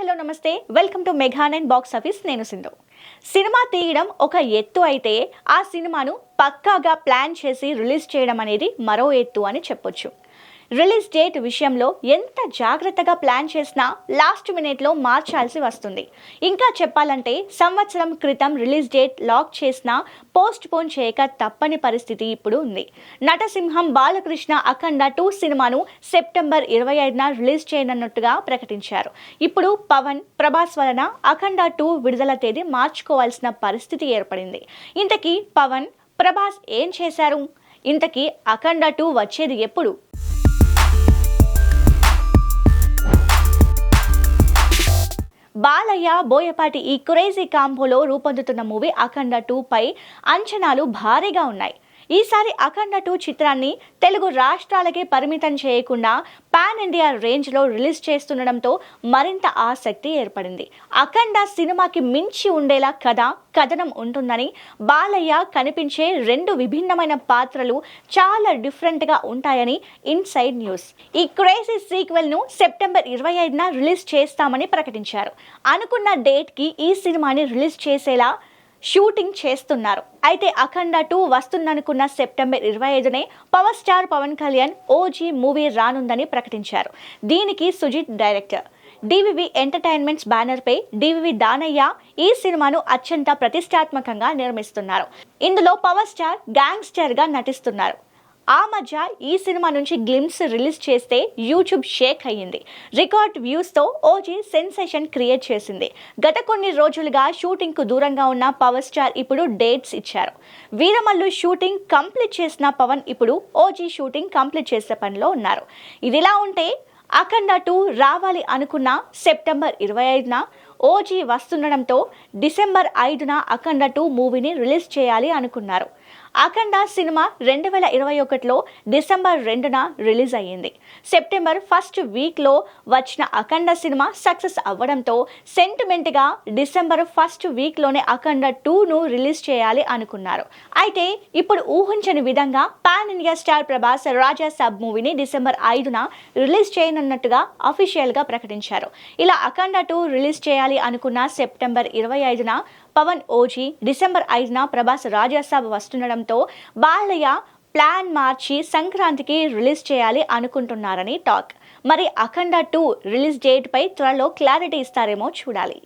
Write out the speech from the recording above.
Hello namaste. Welcome to mega box office నేను Sindhu. Cinema తీయడం ఒక ఎత్తు అయితే ఆ సినిమాను పక్కాగా ప్లాన్ చేసి రిలీజ్ చేయడం అనేది మరో ఎత్తు అని చెప్పొచ్చు. రిలీజ్ డేట్ విషయంలో ఎంత జాగ్రత్తగా ప్లాన్ చేసినా లాస్ట్ మినిట్లో మార్చాల్సి వస్తుంది. ఇంకా చెప్పాలంటే సంవత్సరం క్రితం రిలీజ్ డేట్ లాక్ చేసినా పోస్ట్ పోన్ చేయక తప్పని పరిస్థితి ఇప్పుడు ఉంది. నటసింహం బాలకృష్ణ అఖండ టూ సినిమాను సెప్టెంబర్ ఇరవై ఐదున రిలీజ్ చేయనున్నట్టుగా ప్రకటించారు. ఇప్పుడు పవన్ ప్రభాస్ వలన అఖండ టూ విడుదల తేదీ మార్చుకోవాల్సిన పరిస్థితి ఏర్పడింది. ఇంతకీ పవన్ ప్రభాస్ ఏం చేశారు? ఇంతకీ అఖండ టూ వచ్చేది ఎప్పుడు? బాలయ్య బోయపాటి ఈ క్రేజీ కాంబోలో రూపొందుతున్న మూవీ అఖండ టూ పై అంచనాలు భారీగా ఉన్నాయి. ఈసారి అఖండ టూ చిత్రాన్ని తెలుగు రాష్ట్రాలకే పరిమితం చేయకుండా పాన్ ఇండియా రేంజ్లో రిలీజ్ చేస్తుండడంతో మరింత ఆసక్తి ఏర్పడింది. అఖండ సినిమాకి మించి ఉండేలా కథ కథనం ఉంటుందని బాలయ్య కనిపించే రెండు విభిన్నమైన పాత్రలు చాలా డిఫరెంట్గా ఉంటాయని ఇన్సైడ్ న్యూస్. ఈ క్రేజీ సీక్వెల్ను సెప్టెంబర్ ఇరవై ఐదున రిలీజ్ చేస్తామని ప్రకటించారు. అనుకున్న డేట్కి ఈ సినిమాని రిలీజ్ చేసేలా షూటింగ్ చేస్తున్నారు. అయితే అఖండ టూ వస్తుందనుకున్న సెప్టెంబర్ ఇరవై ఐదునే power star Pawan Kalyan OG movie రానుందని ప్రకటించారు. దీనికి సుజిత్ డైరెక్టర్. డివివి ఎంటర్టైన్మెంట్స్ బ్యానర్పై డివివి దానయ్య ఈ సినిమాను అత్యంత ప్రతిష్టాత్మకంగా నిర్మిస్తున్నారు. ఇందులో పవర్ స్టార్ గ్యాంగ్స్టర్గా నటిస్తున్నారు. ఆ మధ్య ఈ సినిమా నుంచి గ్లిమ్స్ రిలీజ్ చేస్తే యూట్యూబ్ షేక్ అయ్యింది. రికార్డ్ వ్యూస్తో ఓజీ సెన్సేషన్ క్రియేట్ చేసింది. గత కొన్ని రోజులుగా షూటింగ్కు దూరంగా ఉన్న పవర్ స్టార్ ఇప్పుడు డేట్స్ ఇచ్చారు. వీరమల్లు షూటింగ్ కంప్లీట్ చేసిన పవన్ ఇప్పుడు ఓజీ షూటింగ్ కంప్లీట్ చేసే పనిలో ఉన్నారు. ఇదిలా ఉంటే అఖండ టూ రావాలి అనుకున్న సెప్టెంబర్ ఇరవై ఐదున ఓజీ వస్తుండడంతో డిసెంబర్ ఐదున అఖండ టూ మూవీని రిలీజ్ చేయాలి అనుకున్నారు. అఖండ సినిమా రెండు వేల ఇరవై ఒకటిలో డిసెంబర్ రెండున రిలీజ్ అయ్యింది. సెప్టెంబర్ ఫస్ట్ వీక్లో వచ్చిన అఖండ సినిమా సక్సెస్ అవ్వడంతో సెంటిమెంట్గా డిసెంబర్ ఫస్ట్ వీక్లోనే అఖండ టూను రిలీజ్ చేయాలి అనుకున్నారు. అయితే ఇప్పుడు ఊహించని విధంగా pan India star Prabhas Raja Saab మూవీని డిసెంబర్ ఐదున రిలీజ్ చేయనున్నట్టుగా అఫీషియల్గా ప్రకటించారు. ఇలా అఖండ టూ రిలీజ్ చేయాలి అనుకున్న సెప్టెంబర్ ఇరవై ఐదున పవన్ ఓజీ డిసెంబర్ ఐదున ప్రభాస్ రాజాసాబ్ వస్తుండడంతో బాలయ్య ప్లాన్ మార్చి సంక్రాంతికి రిలీజ్ చేయాలి అనుకుంటున్నారని టాక్. మరి అఖండ టూ రిలీజ్ డేట్ పై త్వరలో క్లారిటీ ఇస్తారేమో చూడాలి.